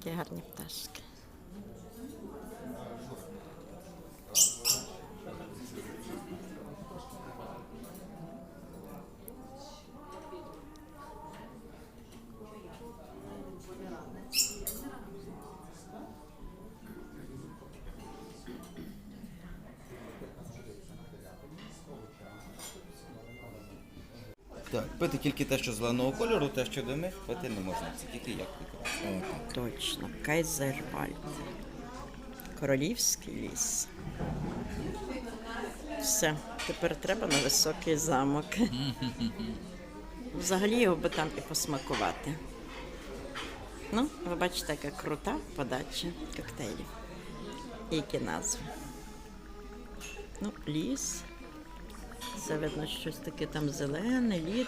Такі гарні пташки. Так, пити тільки те, що зеленого кольору, те, що димить, пити не можна. Це тільки як використовувати. Точно, Кайзервальд. Королівський ліс. Все, тепер треба на високий замок. Взагалі його би там і посмакувати. Ну, ви бачите, яка крута подача коктейлів. Які назви. Ну, ліс. Це видно щось таке там зелене, лід.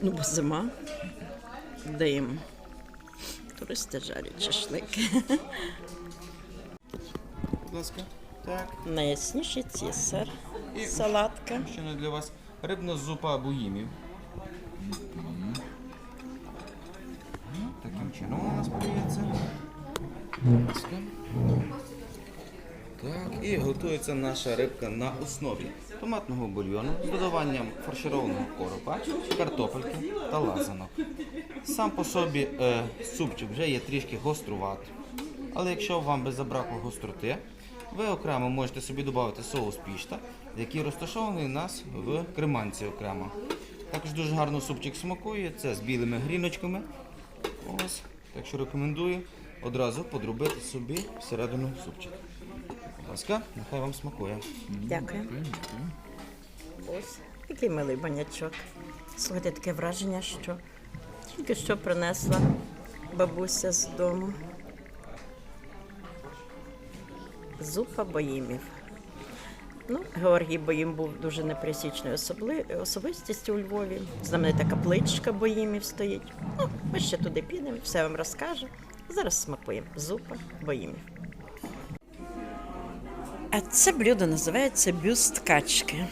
Ну, бо зима. Дим. Туристи жарять шашлик. Будь ласка. Так. Найясніший цісар. І Салатка. Ще не для вас рибна зупа буїмів. Таким чином у нас подається. Будь ласка. Так, і готується наша рибка на основі томатного бульйону з додаванням фаршированого коропа, картопельки та лазанок. Сам по собі е, супчик вже є трішки гоструватий. Але якщо вам би забракло гостроти, ви окремо можете собі додати соус пішта, який розташований у нас в креманці окремо. Також дуже гарно супчик смакує, це з білими гріночками. Ось, так що рекомендую одразу подрубити собі всередину супчик. Будь ласка, нехай вам смакує. Дякую. Ось який милий банячок. Слухайте, таке враження, що тільки що принесла бабуся з дому. Зупа боїмів. Ну, Георгій Боїм був дуже неприсічною особли... особистістю у Львові. Знаменита капличка Боїмів стоїть. Ну, ми ще туди підемо, все вам розкажу. Зараз смакуємо. Зупа Боїмів. А це блюдо називається бюст качки.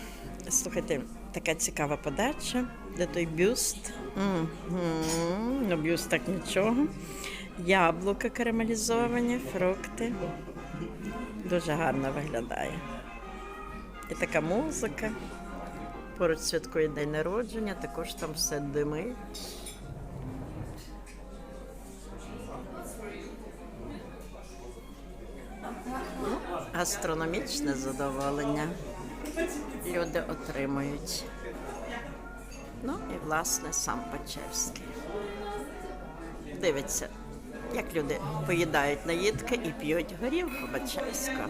Слухайте, така цікава подача, де той бюст. Мгм. Ну, бюст так нічого. Яблука карамелізовані, фрукти. Дуже гарно виглядає. І така музика. Поруч святкує день народження, також там все димить. Астрономічне задоволення люди отримують. Ну і власне сам Печерський. Дивиться, як люди поїдають наїдки і п'ють горілку Печерського.